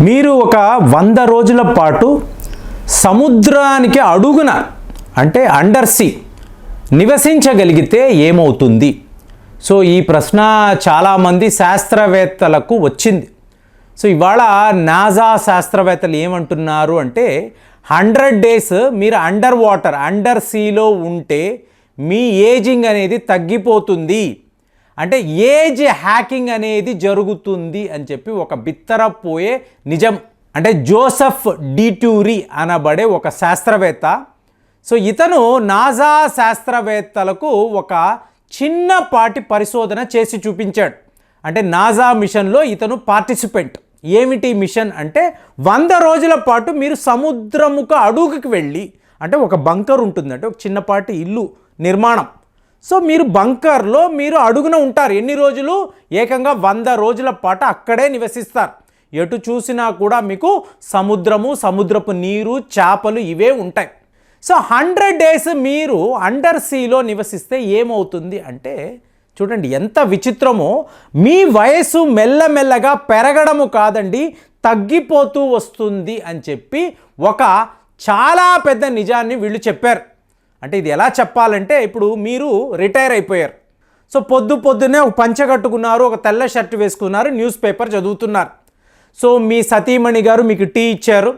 మీరు ఒక వంద రోజుల పాటు సముద్రానికి అడుగున అంటే అండర్ సీ నివసించగలిగితే ఏమవుతుంది? సో ఈ ప్రశ్న చాలామంది శాస్త్రవేత్తలకు వచ్చింది. సో ఇవాళ నాజా శాస్త్రవేత్తలు ఏమంటున్నారు అంటే హండ్రెడ్ డేస్ మీరు అండర్ వాటర్ అండర్ సీలో ఉంటే మీ ఏజింగ్ అనేది తగ్గిపోతుంది. అంటే ఏజ్ హ్యాకింగ్ అనేది జరుగుతుంది అని చెప్పి ఒక బిత్తరపోయే నిజం. అంటే జోసెఫ్ డిటూరీ అనబడే ఒక శాస్త్రవేత్త. సో ఇతను నాజా శాస్త్రవేత్తలకు ఒక చిన్నపాటి పరిశోధన చేసి చూపించాడు. అంటే నాజా మిషన్లో ఇతను పార్టిసిపెంట్. ఏమిటి మిషన్ అంటే వంద రోజుల పాటు మీరు సముద్రముకు అడుగుకి వెళ్ళి అంటే ఒక బంకర్ ఉంటుందంటే ఒక చిన్నపాటి ఇల్లు నిర్మాణం. సో మీరు బంకర్లో మీరు అడుగున ఉంటారు. ఎన్ని రోజులు? ఏకంగా వంద రోజుల పాటు అక్కడే నివసిస్తారు. ఎటు చూసినా కూడా మీకు సముద్రము సముద్రపు నీరు చేపలు ఇవే ఉంటాయి. సో హండ్రెడ్ డేస్ మీరు అండర్ సీలో నివసిస్తే ఏమవుతుంది అంటే చూడండి ఎంత విచిత్రమో మీ వయసు మెల్లమెల్లగా పెరగడము కాదండి తగ్గిపోతూ వస్తుంది అని చెప్పి ఒక చాలా పెద్ద నిజాన్ని వీళ్ళు చెప్పారు. అంటే ఇది ఎలా చెప్పాలంటే ఇప్పుడు మీరు రిటైర్ అయిపోయారు. సో పొద్దు పొద్దున్నే ఒక పంచ కట్టుకున్నారు ఒక తెల్ల షర్ట్ వేసుకున్నారు న్యూస్ పేపర్ చదువుతున్నారు. సో మీ సతీమణి గారు మీకు టీ ఇచ్చారు.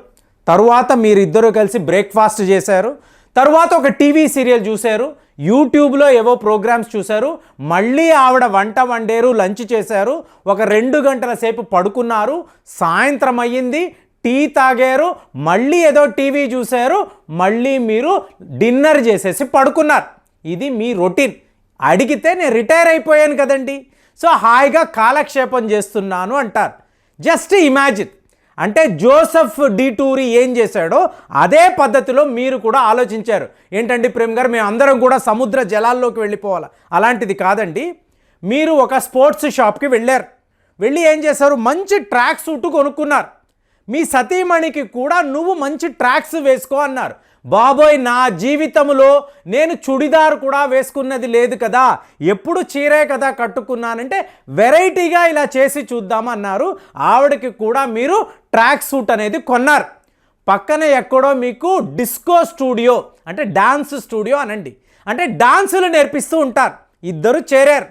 తరువాత మీరిద్దరూ కలిసి బ్రేక్ఫాస్ట్ చేశారు. తరువాత ఒక టీవీ సీరియల్ చూశారు. యూట్యూబ్లో ఏవో ప్రోగ్రామ్స్ చూశారు. మళ్ళీ ఆవిడ వంట వండేరు లంచ్ చేశారు. ఒక రెండు గంటల సేపు పడుకున్నారు. సాయంత్రం అయ్యింది. టీ తాగారు మళ్ళీ ఏదో టీవీ చూశారు మళ్ళీ మీరు డిన్నర్ చేసేసి పడుకున్నారు. ఇది మీ రొటీన్. అడిగితే నేను రిటైర్ అయిపోయాను కదండి. సో హాయిగా కాలక్షేపం చేస్తున్నాను అంటారు. Just imagine. అంటే జోసెఫ్ డిటూరి ఏం చేశాడో అదే పద్ధతిలో మీరు కూడా ఆలోచించారు. ఏంటండి ప్రేమ్ గారు మేము అందరం కూడా సముద్ర జలాల్లోకి వెళ్ళిపోవాలి? అలాంటిది కాదండి. మీరు ఒక స్పోర్ట్స్ షాప్కి వెళ్ళారు. వెళ్ళి ఏం చేశారు? మంచి ట్రాక్ సూట్ కొనుక్కున్నారు. మీ సతీమణికి కూడా నువ్వు మంచి ట్రాక్స్ వేసుకో అన్నారు. బాబోయ్ నా జీవితంలో నేను చుడిదార్ కూడా వేసుకున్నది లేదు కదా. ఎప్పుడు చీరే కదా కట్టుకున్నానంటే వెరైటీగా ఇలా చేసి చూద్దామన్నారు ఆవిడకి కూడా మీరు ట్రాక్ సూట్ అనేది కొన్నారు. పక్కన ఎక్కడో మీకు డిస్కో స్టూడియో అంటే డాన్స్ స్టూడియో అనండి. అంటే డాన్సులు నేర్పిస్తూ ఉంటారు. ఇద్దరు చేరారు.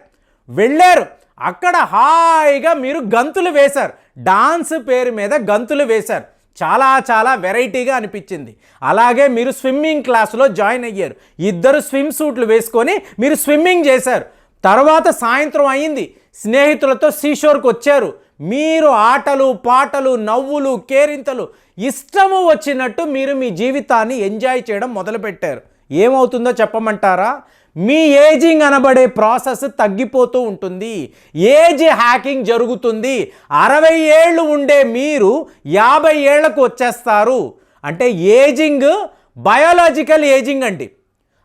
వెళ్ళారు. అక్కడ హాయిగా మీరు గంతులు వేశారు. డాన్స్ పేరు మీద గంతులు వేశారు. చాలా చాలా వెరైటీగా అనిపించింది. అలాగే మీరు స్విమ్మింగ్ క్లాసులో జాయిన్ అయ్యారు. ఇద్దరు స్విమ్ సూట్లు వేసుకొని మీరు స్విమ్మింగ్ చేశారు. తర్వాత సాయంత్రం అయింది. స్నేహితులతో సీషోర్కి వచ్చారు. మీరు ఆటలు పాటలు నవ్వులు కేరింతలు ఇష్టము వచ్చినట్టు మీరు మీ జీవితాన్ని ఎంజాయ్ చేయడం మొదలుపెట్టారు. ఏమవుతుందో చెప్పమంటారా? మీ ఏజింగ్ అనబడే ప్రాసెస్ తగ్గిపోతూ ఉంటుంది. ఏజ్ హ్యాకింగ్ జరుగుతుంది. అరవై ఏళ్ళు ఉండే మీరు యాభై ఏళ్ళకు వచ్చేస్తారు. అంటే ఏజింగ్ బయోలాజికల్ ఏజింగ్ అండి.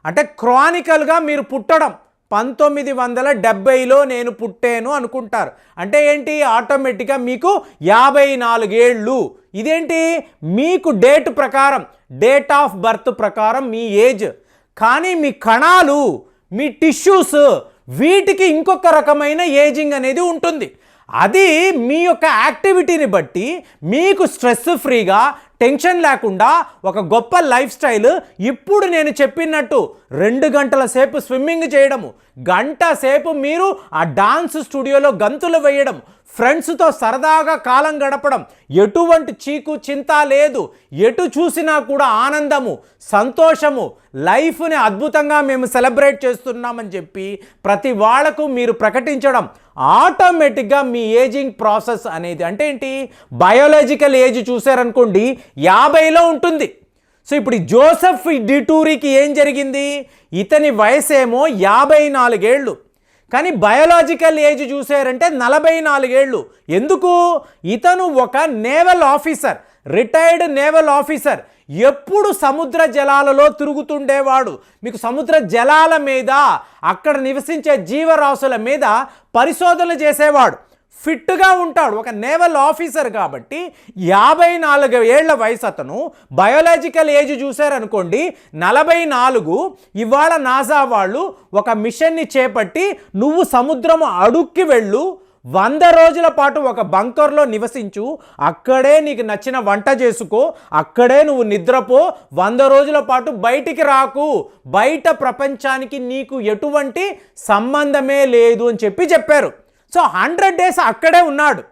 అంటే క్రానికల్గా మీరు పుట్టడం. పంతొమ్మిది వందల డెబ్బైలో నేను పుట్టాను అనుకుంటారు. అంటే ఏంటి? ఆటోమేటిక్గా మీకు యాభై నాలుగేళ్ళు ఇదేంటి? మీకు డేట్ ప్రకారం డేట్ ఆఫ్ బర్త్ ప్రకారం మీ ఏజ్ కానీ మీ కణాలు మీ టిష్యూస్ వీటికి ఇంకొక రకమైన ఏజింగ్ అనేది ఉంటుంది. అది మీ యొక్క యాక్టివిటీని బట్టి మీకు స్ట్రెస్ ఫ్రీగా టెన్షన్ లేకుండా ఒక గొప్ప లైఫ్ స్టైల్ ఇప్పుడు నేను చెప్పినట్టు రెండు గంటల సేపు స్విమ్మింగ్ చేయడము గంట సేపు మీరు ఆ డాన్స్ స్టూడియోలో గంతులు వేయడం ఫ్రెండ్స్తో సరదాగా కాలం గడపడం. ఎటువంటి చీకు చింత లేదు. ఎటు చూసినా కూడా ఆనందము సంతోషము లైఫ్ని అద్భుతంగా మేము సెలబ్రేట్ చేస్తున్నామని చెప్పి ప్రతి వాళ్ళకు మీరు ప్రకటించడం ఆటోమేటిక్గా మీ ఏజింగ్ ప్రాసెస్ అనేది. అంటే ఏంటి? బయోలాజికల్ ఏజ్ చూసారనుకోండి యాభైలో ఉంటుంది. సో ఇప్పుడు జోసెఫ్ డిటూరికి ఏం జరిగింది? ఇతని వయసేమో యాభై నాలుగేళ్ళు. కానీ బయోలాజికల్ ఏజ్ చూసారంటే నలభై నాలుగేళ్ళు. ఎందుకు? ఇతను ఒక naval officer retired naval officer. ఎప్పుడు సముద్ర జలాలలో తిరుగుతుండేవాడు. మీకు సముద్ర జలాల మీద అక్కడ నివసించే జీవరాశుల మీద పరిశోధనలు చేసేవాడు. ఫిట్గా ఉంటాడు. ఒక నేవల్ ఆఫీసర్ కాబట్టి యాభై నాలుగు ఏళ్ళ వయసు అతను. బయోలాజికల్ ఏజ్ చూశారనుకోండి నలభై నాలుగు ఇవాళ నాసా వాళ్ళు ఒక మిషన్ని చేపట్టి నువ్వు సముద్రం అడుక్కి వెళ్ళు వంద రోజుల పాటు ఒక బంకర్లో నివసించు అక్కడే నీకు నచ్చిన వంట చేసుకో అక్కడే నువ్వు నిద్రపో వంద రోజుల పాటు బయటికి రాకు. బయట ప్రపంచానికి నీకు ఎటువంటి సంబంధమే లేదు అని చెప్పి చెప్పారు. సో హండ్రెడ్ డేస్ అక్కడే ఉన్నాడు.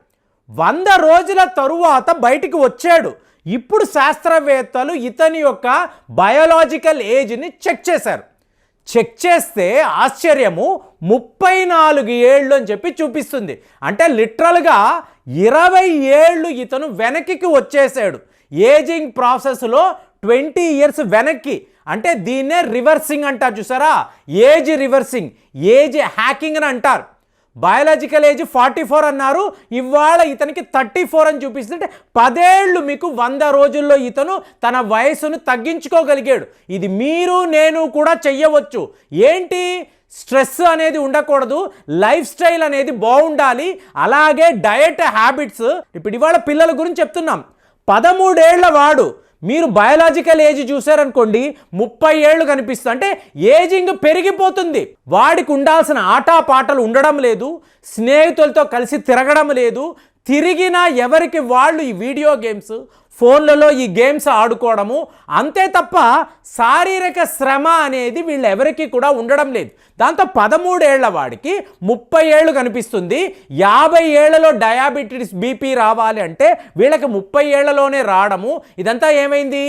వంద రోజుల తరువాత బయటికి వచ్చాడు. ఇప్పుడు శాస్త్రవేత్తలు ఇతని యొక్క బయోలాజికల్ ఏజ్ని చెక్ చేశారు. చెక్ చేస్తే ఆశ్చర్యము ముప్పై నాలుగు ఏళ్ళు అని చెప్పి చూపిస్తుంది. అంటే లిటరల్గా ఇరవై ఏళ్ళు ఇతను వెనక్కి వచ్చేసాడు. ఏజింగ్ ప్రాసెస్లో ట్వంటీ ఇయర్స్ వెనక్కి. అంటే దీన్నే రివర్సింగ్ అంటారు చూసారా? ఏజ్ రివర్సింగ్ ఏజ్ హ్యాకింగ్ అని అంటారు. బయాలజికల్ ఏజ్ ఫార్టీ ఫోర్ అన్నారు. ఇవాళ ఇతనికి థర్టీ ఫోర్ అని చూపిస్తుంటే పదేళ్ళు మీకు వంద రోజుల్లో ఇతను తన వయసును తగ్గించుకోగలిగాడు. ఇది మీరు నేను కూడా చెయ్యవచ్చు. ఏంటి? స్ట్రెస్ అనేది ఉండకూడదు. లైఫ్ స్టైల్ అనేది బాగుండాలి. అలాగే డయట్ హ్యాబిట్స్. ఇప్పుడు ఇవాళ పిల్లల గురించి చెప్తున్నాం. పదమూడేళ్ళ వాడు మీరు బయాలజికల్ ఏజ్ చూసారనుకోండి ముప్పై ఏళ్ళు కనిపిస్తుంది. అంటే ఏజింగ్ పెరిగిపోతుంది. వాడికి ఉండాల్సిన ఆటా పాటలు ఉండడం లేదు స్నేహితులతో కలిసి తిరగడం లేదు తిరిగిన ఎవరికి వాళ్ళు ఈ వీడియో గేమ్స్ ఫోన్లలో ఈ గేమ్స్ ఆడుకోవడము? అంతే తప్ప శారీరక శ్రమ అనేది వీళ్ళు ఎవరికి కూడా ఉండడం లేదు. దాంతో పదమూడేళ్ళ వాడికి ముప్పై ఏళ్ళు కనిపిస్తుంది. యాభై ఏళ్ళలో డయాబెటీస్ బీపీ రావాలి అంటే వీళ్ళకి ముప్పై ఏళ్ళలోనే రావడము ఇదంతా ఏమైంది?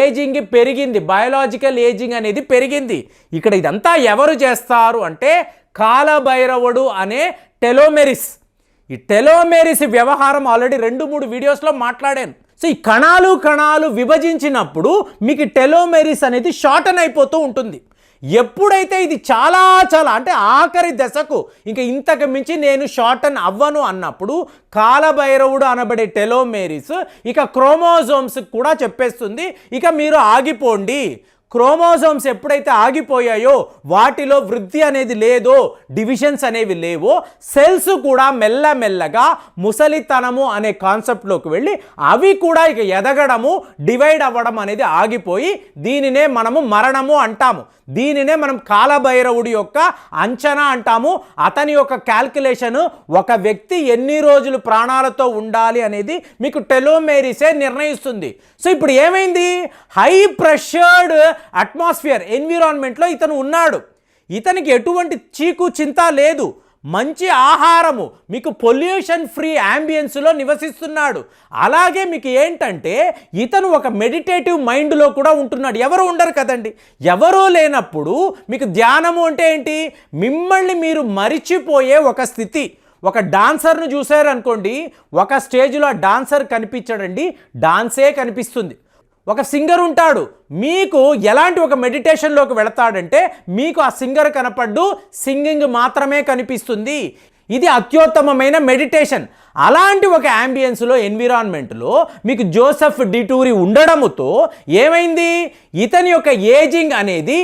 ఏజింగ్ పెరిగింది. బయోలాజికల్ ఏజింగ్ అనేది పెరిగింది. ఇక్కడ ఇదంతా ఎవరు చేస్తారు అంటే కాలభైరవుడు అనే టెలోమెరిస్. ఈ టెలోమెరిస్ వ్యవహారం ఆల్రెడీ రెండు మూడు వీడియోస్లో మాట్లాడాను. సో ఈ కణాలు కణాలు విభజించినప్పుడు మీకు టెలోమెరిస్ అనేది షార్టన్ అయిపోతూ ఉంటుంది. ఎప్పుడైతే ఇది చాలా చాలా అంటే ఆఖరి దశకు ఇంకా ఇంతకు మించి నేను షార్టన్ అవ్వను అన్నప్పుడు కాలభైరవుడు అనబడే టెలోమేరిస్ ఇక క్రోమోజోమ్స్ కూడా చెప్పేస్తుంది. ఇక మీరు ఆగిపోండి. క్రోమోజోమ్స్ ఎప్పుడైతే ఆగిపోయాయో వాటిలో వృద్ధి అనేది లేదో డివిజన్స్ అనేవి లేవో సెల్స్ కూడా మెల్లమెల్లగా ముసలితనము అనే కాన్సెప్ట్లోకి వెళ్ళి అవి కూడా ఇక ఎదగడము డివైడ్ అవ్వడం అనేది ఆగిపోయి దీనినే మనము మరణము అంటాము. దీనినే మనం కాలభైరవుడి యొక్క అంచనా అంటాము. అతని యొక్క క్యాల్కులేషన్ ఒక వ్యక్తి ఎన్ని రోజులు ప్రాణాలతో ఉండాలి అనేది మీకు టెలోమేరిసే నిర్ణయిస్తుంది. సో ఇప్పుడు ఏమైంది? హై ప్రెషర్డ్ అట్మాస్ఫియర్ ఎన్విరాన్మెంట్లో ఇతను ఉన్నాడు. ఇతనికి ఎటువంటి చీకు చింత లేదు. మంచి ఆహారము మీకు పొల్యూషన్ ఫ్రీ యాంబియన్స్లో నివసిస్తున్నాడు. అలాగే మీకు ఏంటంటే ఇతను ఒక మెడిటేటివ్ మైండ్లో కూడా ఉంటున్నాడు. ఎవరు ఉండరు కదండి. ఎవరూ లేనప్పుడు మీకు ధ్యానము అంటే ఏంటి? మిమ్మల్ని మీరు మరిచిపోయే ఒక స్థితి. ఒక డాన్సర్ను చూశారనుకోండి ఒక స్టేజ్లో ఆ డాన్సర్ కనిపించడండి డాన్సే కనిపిస్తుంది. ఒక సింగర్ ఉంటాడు. మీకు ఎలాంటి ఒక మెడిటేషన్లోకి వెళతాడంటే మీకు ఆ సింగర్ కనపడ్డు సింగింగ్ మాత్రమే కనిపిస్తుంది. ఇది అత్యుత్తమమైన మెడిటేషన్. అలాంటి ఒక యాంబియన్స్లో ఎన్విరాన్మెంట్లో మీకు జోసెఫ్ డిటూరి ఉండడముతో ఏమైంది? ఇతని యొక్క ఏజింగ్ అనేది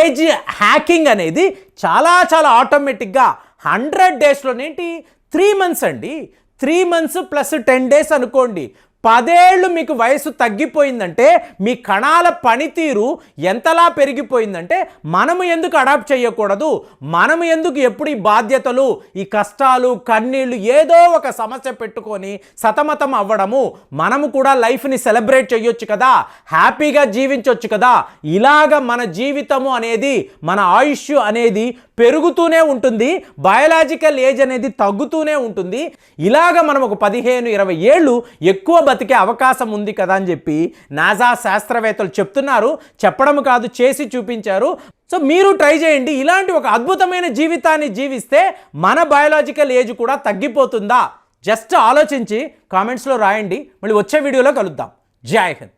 ఏజ్ హ్యాకింగ్ అనేది చాలా చాలా ఆటోమేటిక్గా హండ్రెడ్ డేస్లోనేంటి? త్రీ మంత్స్ అండి. Three months plus ten days అనుకోండి. పదేళ్ళు మీకు వయసు తగ్గిపోయిందంటే మీ కణాల పనితీరు ఎంతలా పెరిగిపోయిందంటే మనము ఎందుకు అడాప్ట్ చేయకూడదు? మనము ఎందుకు ఎప్పుడు ఈ బాధ్యతలు ఈ కష్టాలు కన్నీళ్ళు ఏదో ఒక సమస్య పెట్టుకొని సతమతం అవ్వడము? మనము కూడా లైఫ్ని సెలబ్రేట్ చేయొచ్చు కదా? హ్యాపీగా జీవించవచ్చు కదా? ఇలాగ మన జీవితము అనేది మన ఆయుష్ అనేది పెరుగుతూనే ఉంటుంది బయలాజికల్ ఏజ్ అనేది తగ్గుతూనే ఉంటుంది. ఇలాగ మనం ఒక పదిహేను ఇరవై ఏళ్ళు ఎక్కువ బతికే అవకాశం ఉంది కదా అని చెప్పి నాజా శాస్త్రవేత్తలు చెప్తున్నారు. చెప్పడం కాదు చేసి చూపించారు. సో మీరు ట్రై చేయండి. ఇలాంటి ఒక అద్భుతమైన జీవితాన్ని జీవిస్తే మన బయోలాజికల్ ఏజ్ కూడా తగ్గిపోతుందా? జస్ట్ ఆలోచించి కామెంట్స్లో రాయండి. మళ్ళీ వచ్చే వీడియోలో కలుద్దాం. జై హింద్.